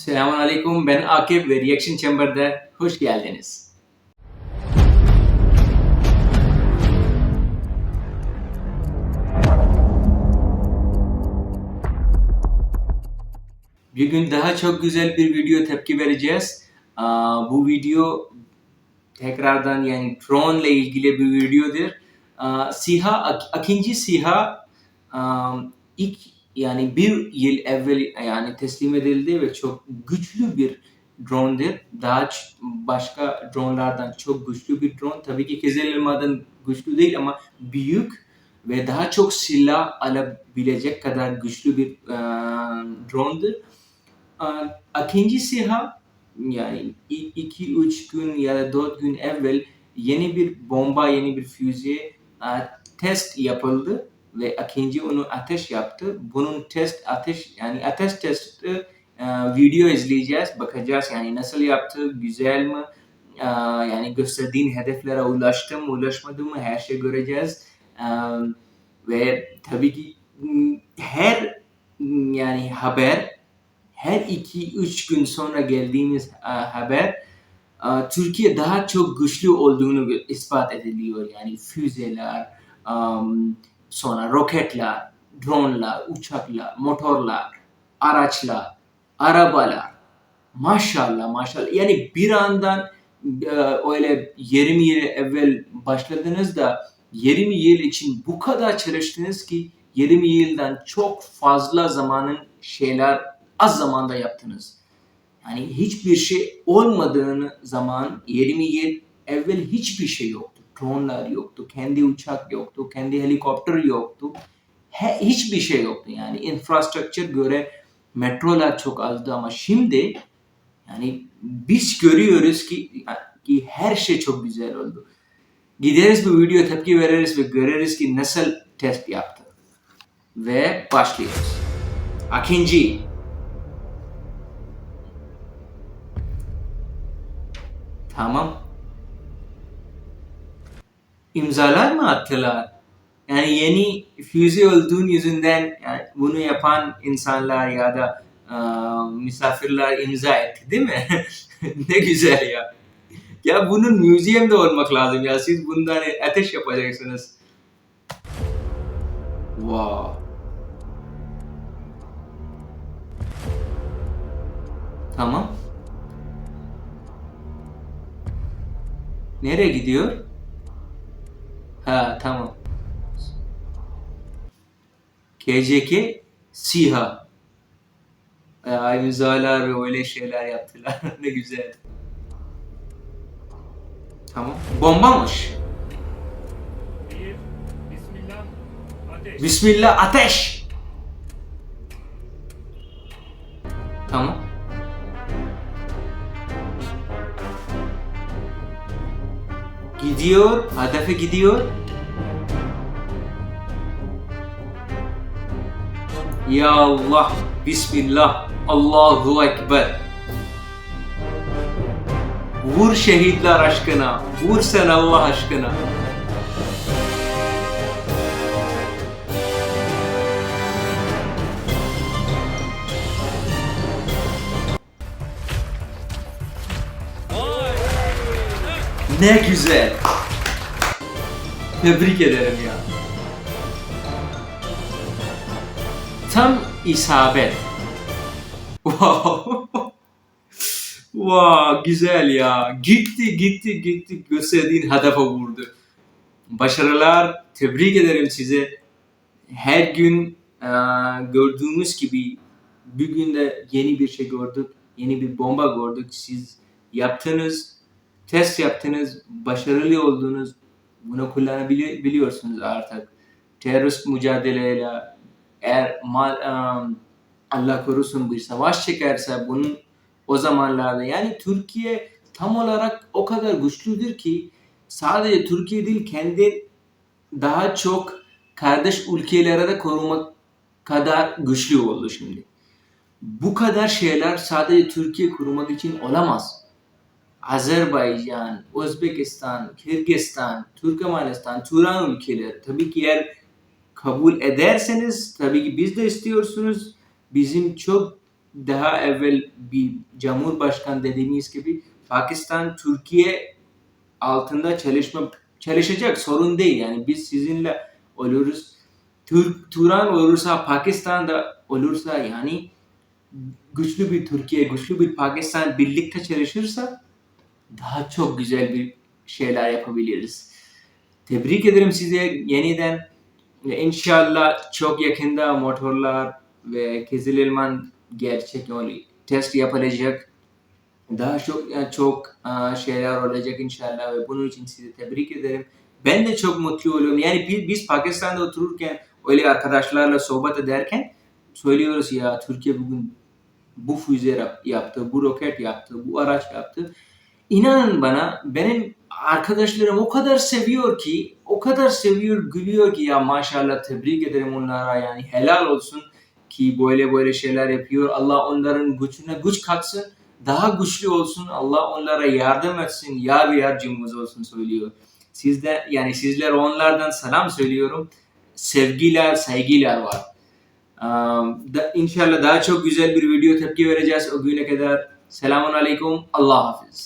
Selamun Aleyküm, ben Akif ve Reaction Chamber'da hoş geldiniz. Bugün daha çok güzel bir video tepki vereceğiz. Bu video tekrardan yani drone ile ilgili bir videodur. SİHA, ikinci SİHA ilk yani bir yıl evvel yani teslim edildi ve çok güçlü bir drone'dur. Daha başka dronelardan çok güçlü bir drone. Tabii ki Kızılelma'dan güçlü değil ama büyük ve daha çok silah alabilecek kadar güçlü bir e, drone'dur. E, ikinci SİHA yani 2-3 gün ya da 4 gün evvel yeni bir bomba, yeni bir füze test yapıldı ve ikinci onu ateş yaptı. Bunun test ateş yani ateş testi e, video izleyeceğiz, bakacağız yani nasıl yaptı, güzel mi, E, yani gösterdiğin hedeflere ulaştı mı, ulaşmadı mı her şey göreceğiz. E, ve tabii ki her yani haber her iki üç gün sonra geldiğimiz e, haber Türkiye daha çok güçlü olduğunu ispat ediliyor. Yani füzeler, sonra roketler, dronelar, uçaklar, motorlar, araçlar, arabalar. Maşallah maşallah. Yani bir andan e, öyle 20 yıl evvel başladınız da 20 yıl için bu kadar çalıştınız ki 20 yıldan çok fazla zamanın şeyler az zamanda yaptınız. Yani hiçbir şey olmadığını zaman 20 yıl evvel hiçbir şey yoktu. Dronelar yoktu, kendi uçak yoktu, kendi helikopter yoktu. He, hiçbir şey yoktu yani infrastructure göre metrolar çok azdı ama şimdi yani biz görüyoruz ki, ki her şey çok güzel oldu. Gideriz bu video tepki veririz ve görürüz ki nasıl test yaptı. Ve başlıyoruz. İkinci. Tamam. İmzalar mı attılar? Yani yeni füze olduğun yüzünden yani bunu yapan insanlar ya da e, misafirler imza etti değil mi? ne güzel ya. Ya bunun müzeyimde olmak lazım ya. Siz bundan ateş yapacaksınız. Wow. Tamam. Nereye gidiyor? Ha tamam. KCK SİHA. Ya, imzalar ve öyle şeyler yaptılar. ne güzel. Tamam. Bombamış. Bir, Bismillah, ateş. Bismillah ateş. Tamam. Gidiyor, hedefe gidiyor. Ya Allah, Bismillah, Allahu Ekber. Vur şehitler aşkına, vur sen Allah aşkına. Ne güzel. Tebrik ederim ya. Tam isabet. Wow. wow, güzel ya. Gitti, gitti, gitti. Gösterdiğin hedefe vurdu. Başarılar. Tebrik ederim size. Her gün e, gördüğümüz gibi bugün de yeni bir şey gördük. Yeni bir bomba gördük. Siz yaptınız test yaptınız, başarılı oldunuz, bunu kullanabiliyorsunuz artık. Terörist mücadeleyle eğer mal, um, Allah korusun bir savaş çıkarsa bunun o zamanlarda yani Türkiye tam olarak o kadar güçlüdür ki sadece Türkiye değil kendi daha çok kardeş ülkelere de korumak kadar güçlü oldu şimdi. Bu kadar şeyler sadece Türkiye korumak için olamaz. Azerbaycan, Özbekistan, Kırgızistan, Türkmenistan, Turan ülkeleri. Tabii ki eğer kabul ederseniz tabii ki biz de istiyorsunuz. Bizim çok daha evvel bir Cumhurbaşkanı dediğimiz gibi Pakistan Türkiye altında çalışma çalışacak sorun değil. Yani biz sizinle oluruz. Türk Turan olursa Pakistan'da olursa yani güçlü bir Türkiye, güçlü bir Pakistan birlikte çalışırsa daha çok güzel bir şeyler yapabiliriz. Tebrik ederim size yeniden. Ve İnşallah çok yakında motorlar ve Kızıl Elman gerçek yani test yapılacak. Daha çok çok aa, şeyler olacak inşallah ve bunun için sizi tebrik ederim. Ben de çok mutlu oluyorum. Yani biz, Pakistan'da otururken öyle arkadaşlarla sohbet ederken söylüyoruz ya Türkiye bugün bu füze yap- yaptı, bu roket yaptı, bu araç yaptı. İnanın bana benim arkadaşlarım o kadar seviyor ki, o kadar seviyor, gülüyor ki ya maşallah tebrik ederim onlara yani helal olsun ki böyle böyle şeyler yapıyor. Allah onların gücüne güç katsın, daha güçlü olsun. Allah onlara yardım etsin, yar yardımcımız olsun söylüyor. Sizde yani sizler onlardan selam söylüyorum. Sevgiler, saygılar var. Um, da, inşallah daha çok güzel bir video tepki vereceğiz o güne kadar. Selamun Aleyküm. Allah Hafiz.